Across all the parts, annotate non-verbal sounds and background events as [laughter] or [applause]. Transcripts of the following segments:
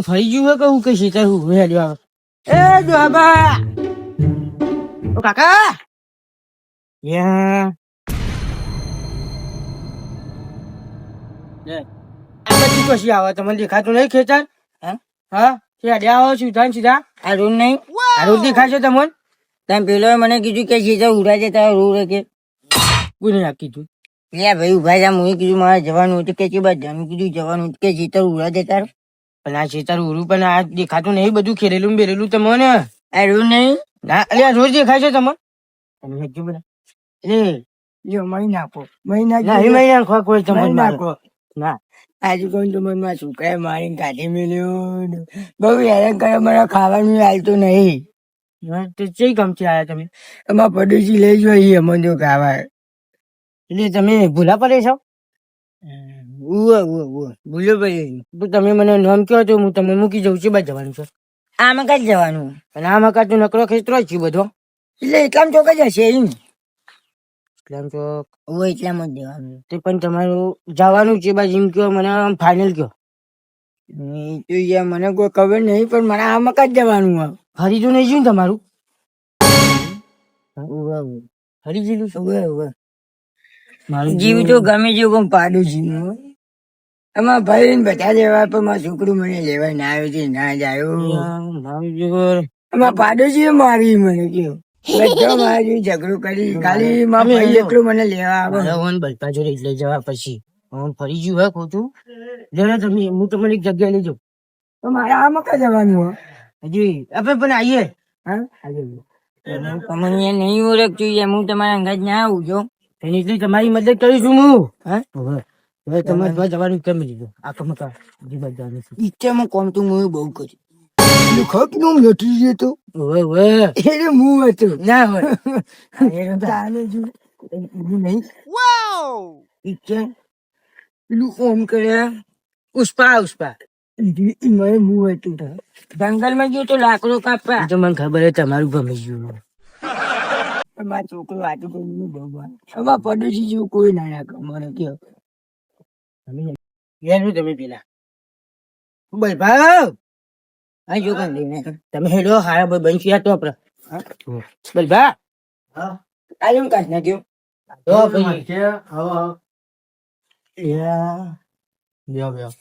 ફરી ગયું કે શીતળ હું? આવે, તમને દેખાતું નહીં ખેતર? હા? સીધા આવો, સીધા સીધા. આ રોડ નહીં. આ રોજ દેખાશે તમને? તમે પેલો મને કીધું કે સીધા ઉડા જતા રોડ કે. નાખી તું લે ભાઈ ઊભા જા હું કીધું મારે જવાનું હતું કે છે બધાનું કીધું જવાનું કે સીધા ઉડા દે તાર. પણ આ શેતાર ઉરું પણ આ દેખાતું નહીં બધું ખેરેલું બેરેલું તમને. આ રોડ નહીં? ના આ રોજ દેખાય છે તમે હજુ બધા. એ જો નાખો. મહી ના એ મહિના ખો કોઈ તમને નાખો. ના. આજે કોઈ તો મનમાં છોકરાએ મારીને કાઢી મેલ્યું બહુ હેરાન કરે મને ખાવાનું હાલતું નહીં. તો ચઈ ગમથી આયા તમે? એમાં પડોશી લઈ જોઈએ અમને જો ખાવા. એટલે તમે ભૂલા પડે છો? ઉવા ઉવા ઉવા ભૂલો પડી. તો તમે મને નામ કહો તો હું તમને મૂકી જઉં છું બાદ જવાનું છે. આમાં મકાન જવાનું. અને આ મકાન તો નકરો ખેતરો જ છે બધો. એટલે એટલામાં ચોક જ હશે એમ. એટલે ચોક. ઓ એટલામાં જ જવાનું. તે પણ તમારું જવાનું છે બાદ એમ કહો મને ફાઇનલ કહો. તો યાર મને કોઈ ખબર નહીં પણ મને આમાં મકાન જવાનું આ ફરી તો નહીં જોયું તમારું? હરી છે ઉવા મારું જીવ તો ગમે જેવું પણ પાડું જીવ એમાં ભાઈ ને બધા લેવા પણ મારું છોકરું મને લેવા ના આવ્યો છે ના જ આવ્યો મારું જીવન એમાં પાડોશી મારી મને કયો બધા મારી ઝઘડો કરી ખાલી માં ભાઈ એકલો મને લેવા આવે. મારા બલપા જોડે જવા પછી. હું ફરી ગયું હા ખોટું. જરા તમે હું તમને એક જગ્યા લઈ જાઉં. તો મારે આમાં કઈ જવાનું હજી આપણે પણ આવીએ. હા? તમને નહીં ઓળખતું યાર હું તમારા અંગાજ ના આવું જો. એની એટલી તમારી મદદ કરીશું હું. હા? હવે તમારે ત્યાં જવાનું કેમ લીધું આખો મકા જીવન જવાનું છે. ઈચ્છામાં કોમ તો હું બહુ કર્યું ખોટનું નથી જતો હવે હવે. એટલે હું હતો. ના હોય. [laughs] તાને જો. એવું નહીં. ઈચ્છા. પેલું ઓમ કર્યા. ઉસ્પા ઉસ્પા મને હું હતું. જંગલમાં ગયો તો લાકડો કાપવા. તો મને ખબર હે તમારું ગમી ગયું મારા છોકરો આટલું કોઈ ભગવાન. અમારા પડોશી જેવું કોઈ ના રાખે અમારે કયો તમે યાર તમે પેલા. ભાઈ ભાવ હા જો કાંઈ લઈને તમે હેડો હારા ભાઈ બનશી આ તો આપણે. બલભા આ કાશ ના નાખ્યો તો ભાઈ યા બ્યો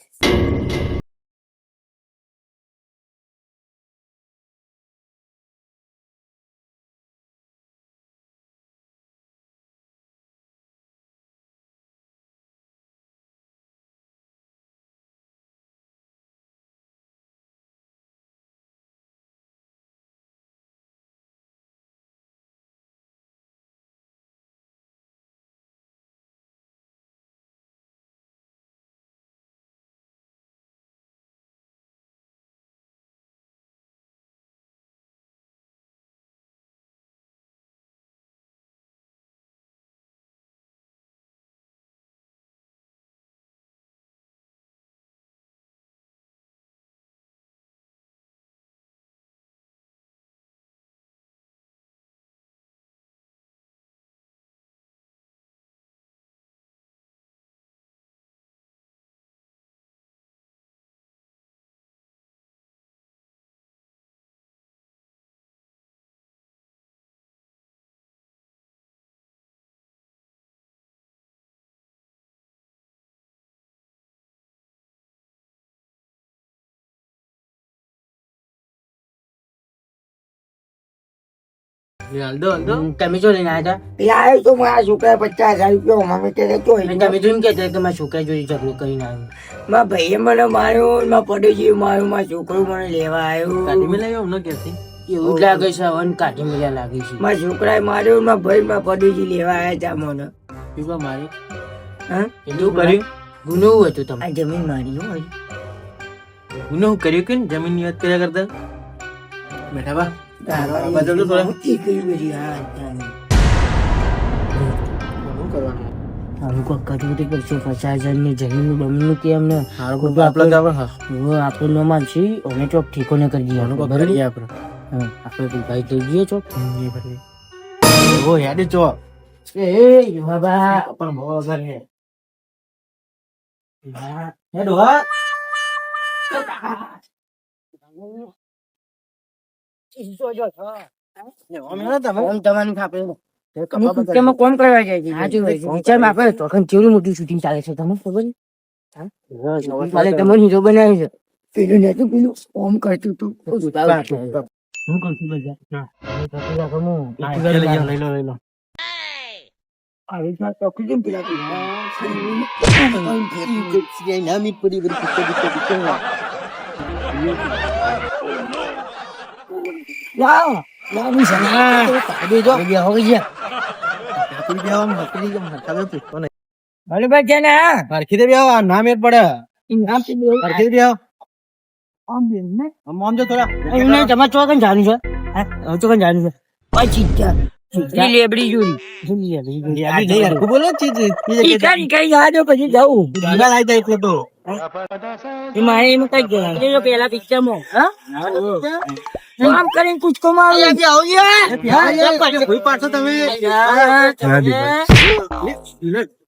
બ્યો હમ, તમે જો લઈને આવ્યા લાવ્યો તો મારા છોકરા પચાસ હજાર રૂપિયા મમ્મી તો તમે તો એમ કહેતા કે મારા છોકરા જોડે ઝઘડો કરીને આવ્યો મારા ભાઈએ મને માર્યો મારા પડોશી માર્યો મારો છોકરો મને લેવા આવ્યો એવું લાગે છે હવે કાઢી મળ્યા લાગે છે મારા છોકરાએ માર્યો મારા ભાઈ મારા પડોશી લેવા આવ્યા હતા મને હા શું કર્યું ગુનો હતું તમે આ જમીન મારી હો હજી. ગુનો કર્યો કે જમીનની વાત કર્યા કરતા બેઠા બા તારા બદલ તો થોડા. મોટી કરી બધી? હા શું કરવાનું? આવું કોઈ કર્યું તો પચાસ હજારની જમીન બમીન કે અમને? સારું કોઈ આપણે હા. હવે આપણે ન માનશી અમે ચોક ઠીકોને કરી દઈએ અનુભવ બરાબર? દઈએ આપણે. આપણે ભાઈ થઈ ગયો ચોક. ઓ યાદ ચો એ બાબા પણ બહુ વગર હે હે. મોટું શૂટિંગ ચાલે છે તમને ખબર છે? હા? કાલે તમને હીરો બનાવ્યો છે. પેલું નતું પેલું ઓમ કરતું તું. હું. કહું છું બધા હા. હવે તો પેલા તો હું હા, લઈ લો લઈ લો લઈ લો. આવી રીતના ચોકી જેમ પેલા લાવ લાવની હા. પાડી દો બે હો ગયા નકલી બેહો, નકલી કેમ નકામે પૂછતો નહીં. બરોબર છે ને હા હરખી દે આ નામ એ જ પડે ઈ નામ તો બહુ હરખી દે બેહો. આમ બેન ને આમ જો થોડા એમને તમારે ચોકન જવાનું છે હા ચોકન જવાનું છે પછી ઈ લેબડી જોડી યાદી નહીં, હરખું બોલો ને ચીજ. જગ્યાએ કઈ કઈ યાદો પછી જવું દીવાલ આઈ જાય એટલે તો. એ મારે એમ કઈ એ પેલા પિક્ચરમાં હા આમ કરીને કૂદકો મારું એ પાડશો તમે?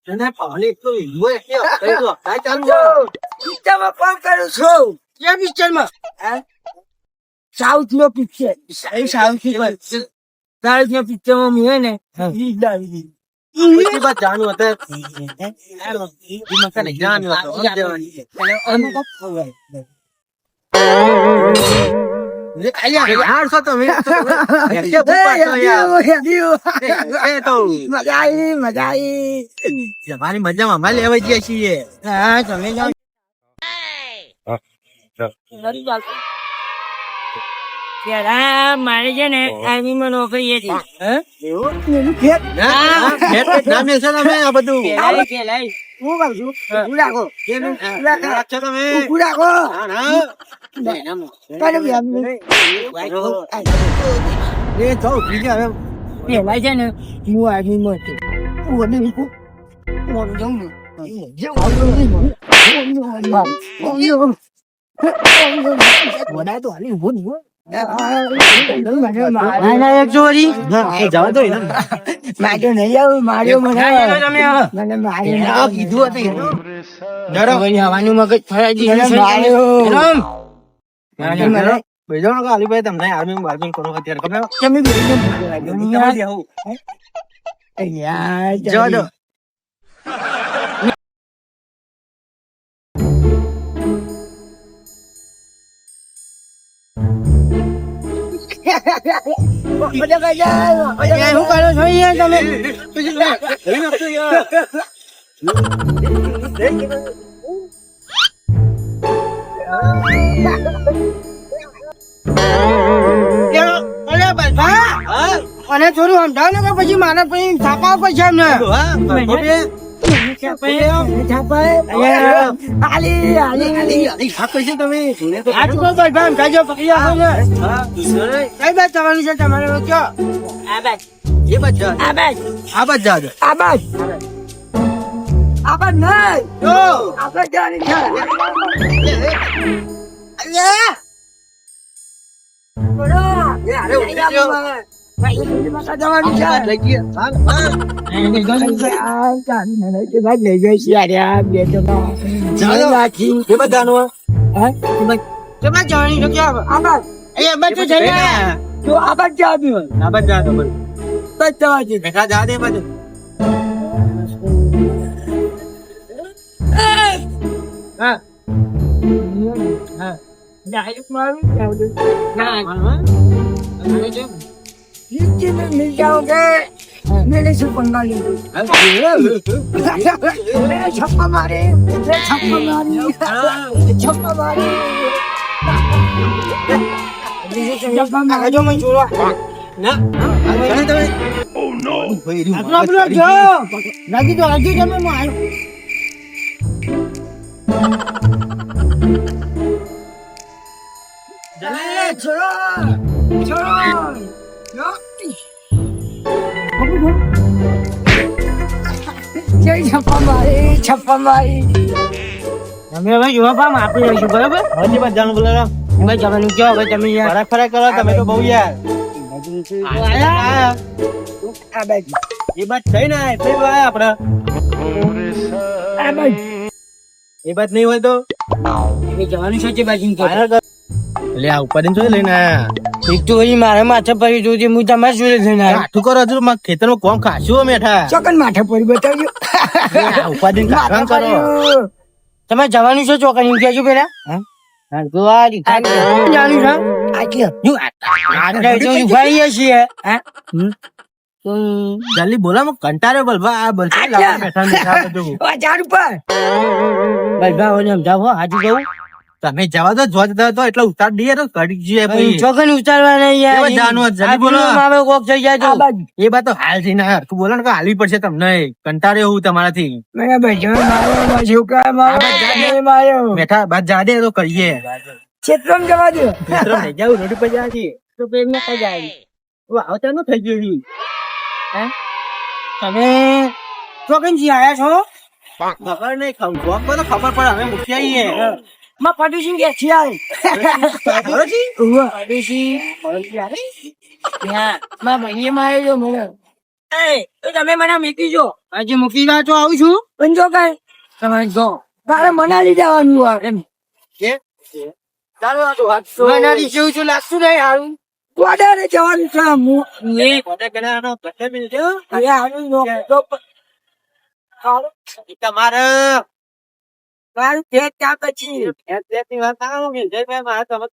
તને પાણી તો ઈવો કે અપાઈ દો. ચાલુ. પિક્ચરમાં કોણ કરું છું. ક્યાં પિક્ચરમાં સાઉથ નો પિક્ચર. સાઉથ સાઉથ ના પિક્ચરમાં મેં ને ઈ પછી જાણું હતું. જાણ્યું હતું. આમ જવાની. [laughs] એ ખાલી આ? હાર છો તમે. મજા આવી મજા આવી તમારી મજામાં અમારે લેવા જઈએ છીએ. હા તમે જાઓ. મારે છે. ને આર્મીમાં નોકરી હતી. આ બધું. હું. કહું છું? રાખો. રાખો. તમે રાખો. ના, ના. કાઢો બી આમ. એ તો ઊભી જા હવે. પેલા છે ને હું આર્મીમાં હતો હું વડે મૂકું હું આમ જાઉં ને જે વાંધો નહીં મને. હું આમ જાઉં. હું આમ જાઉં. વડા તો હાલી ઊભો નહીં હો. ના ના એક જોડી ના, એ જવા દો એને. માર્યો નહીં આવું માર્યો મને તમે હવે. મને માર્યો એને આ કીધું હતું બેજો ને અલીભાઈ તમને આર્મી બાર્મી કરો અત્યારે તમે લાગ્યો. તમે જે દો શું કરો છો તમે અને થોડું સમજાવ ને કે પછી મારા પછી છાપા પૈસા એમને તમારે? કયો આ બાત એ બાજુ જા. આ બાજ આ બાજુ જાજો. આ બાજ આ બાજ નહીં જો. આ બાજ જવાની છે બોલો. એ હારે ઉઠી ગયો. ભાઈ જવાની છે આ ha. Đại mới chào được. Ngày mà biết chứ nó đi đâu thế nên lấy sự còn nói gì chọc mà mà đi. Chọc mà mà đi. Chọc mà mà đi. Chọc mà mà đi mình chú rồi nè Oh no. Aku nak belajar. Lagi tu lagi jangan main. તમે હવે યુવા કરો તમે તો બહુ યાર આ બાજુ એ બાજુ થઈ ના આપણે એ વાત નહીં હોય તો જવાનું છે બાજી એટલે આ ઉપર જોઈ લઈને. એક તો વળી મારા માથે પડી જોજે હું તમારા જોડે થઈને આવ્યો. કરો હજુ મારા ખેતરમાં કોમ ખાશું મેઠા ચોકન માથે પડી બતાવજો કરો પડ્યું. તમારે જવાનું છે ચોકન એમ કહેજો પેલા જવાનું છે જલ્દી બોલા હું કંટાળ્યો બલભા આ બલભા લાવવા બેઠા ને બેઠા બધું. આ ઝાડ ઉપર. બલભાઓને સમજાવો હાચું કહું. તમે જવા દો જો જતા તો એટલે ઉતાર દઈએ તો કડી જઈએ ભાઈ ચોકન ઉતારવા નહીં યાર. જાનો જલ્દી બોલો. ગુરુમાં કોક થઈ જાય તો. એ બાત તો હાલ થઈને આયા. હરખું બોલો ને કે હાલવી પડશે તમને. કંટાળ્યો હું તમારાથી. ભજન માર્યો મારા છોકરા માર્યો જાને માર્યો બેઠા બાદ જાડે તો કરીએ ક્ષેત્રમાં જવા દો. મિત્રો લઈ જાવ રોડ પર જાજી. તો પેટ ના કઈ જાય વાવ ચાનું થઈ ગયું? તમે ચોકનથી આયા છો? ખબર નહીં ખબર તો ખબર પડે અમે મૂકી આવીએ. માં પાડોશી છે કે છે આય પાડોશી? ઉવ્વ. માં ભાઈએ માં આવ્યો મને. એ તો તમે મને મૂકી જો. આજે મૂકી ગયા છો આવું છું. પણ જો કઈ. તમે જો. મારે મનાલી જવાનું હોય. એમ. ચાલો આ તો વાત મનાલી જેવું છું લાગતું નહીં હારું. ગોડારે જવાનું છે હું આનું તમારે મારું પછી વાત આવો કે તમે પૈસા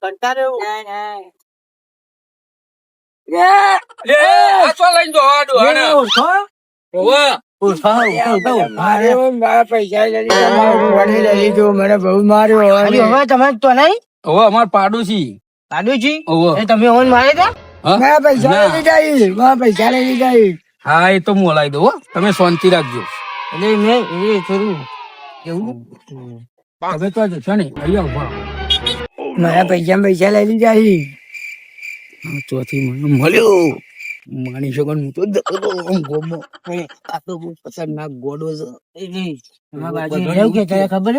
મને બહુ માર્યો હવે તમે તો નહીં? હવે અમાર પાડોશી. લાડુજી એ તમે ઓન મારે તા હા? પૈસા લઈ જાય ઈ, પૈસા લઈ જાય. હા એ તો હું હલાવી દઉં તમે શાંતિ રાખજો. એટલે મેં એ થોડું એવું. હવે તો જશો ને અહીંયા ઊભા મારા પૈસા પૈસા લઈ જાય. ચોથી મને મળ્યો. માની શકો હું તો. પણ આ તો બહુ ખતરનાક ગોડો છે. કે ખબર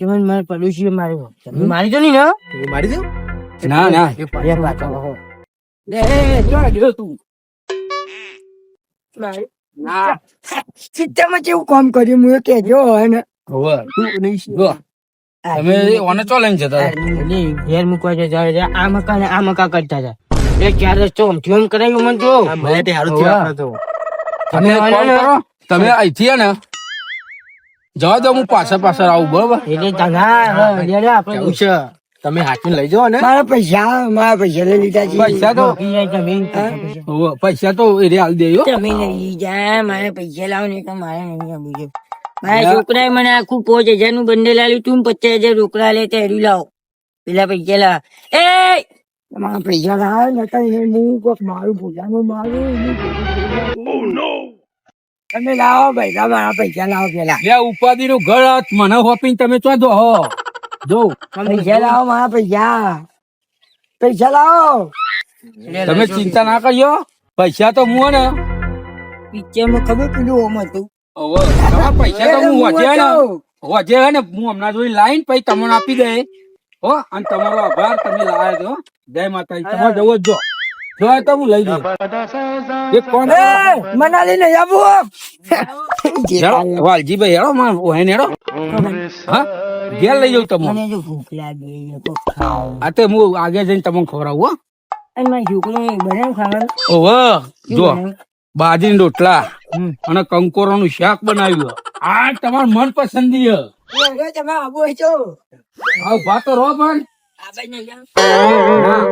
મને મારા માર્યો. તમે મારી તો નહીં ને? મારી દઉં? ના ના. યાર વાત કરો લે, જો, જો તું. ના. સિસ્ટમમાં કેવું કામ કર્યું? હું જો અને હે તું નહીં જો. તમે ઓને ચો લઈને જતા? ઘેર મૂકવા જાય જાય આ મકા ને આ મકા કરતા જાય એ ક્યારે ચોમ ચોમ કરાયું મને જો. મને તે હારું થયું આપણે તો. તમે કરો. તમે અહીંથી હે ને જવા દો હું પાછળ પાછળ આવું બરોબર? એટલે તના લે લે આપણે છે? તમે હાથમાં લઈ જાઓ ને. મારા પૈસા મારા પૈસા લઈ લીધા છે. પૈસા તો પૈસા તો એ હાલ દે હો. તમે લઈ જા મારા પૈસા લાવો ને તો મારે નહીં આપવું છે. મારા છોકરાએ મને આખું પોચ હજારનું બંડલ આલ્યું તું પચાસ હજાર રોકડા લે તેરું લાવો. પેલા પૈસા લાવ. એ! મારા પૈસા લાવ ને તો હું કોક મારું ભૂલાનું મારું ભૂલાનું. તમે લાવો પૈસા મારા પૈસા લાવો પેલા. લે ઉપાધિ નું ઘર મને હોપીને તમે ચો હો. જો પૈસા લાવો મારા પૈસા. પૈસા લાવો. તમે ચિંતા ના કરજો. પૈસા તો હું ને. પિક્ચરમાં ખબર પેલું ઓમ હતું? પૈસા તો હું વધે ને વધે હે ને હું હમણાં જોઈ લાઈન પછી તમને આપી દે. હો અને તમારો આભાર તમે લાયા છો. જય માતાજી. તમારે જવો જ જો. જો તો હું લઈ દઉં એક કોણ? મનાલી ને આવું વાલજીભાઈ હેડો માં ઓહે હેડો. હા? ઘેર લઈ જાઉં તમને? મને જો ભૂખ લાગી છે, કોક ખાવું. આ તો હું આગળ જઈને તમને ખવડાવું અને મારા છોકરો બનાવ ખાવાનું. ઓહો જો બાજરી રોટલા અને કંકોરો નું શાક બનાવ્યું. આ તમારું મનપસંદી હે એ, તમે આવું પણ. નહીં ના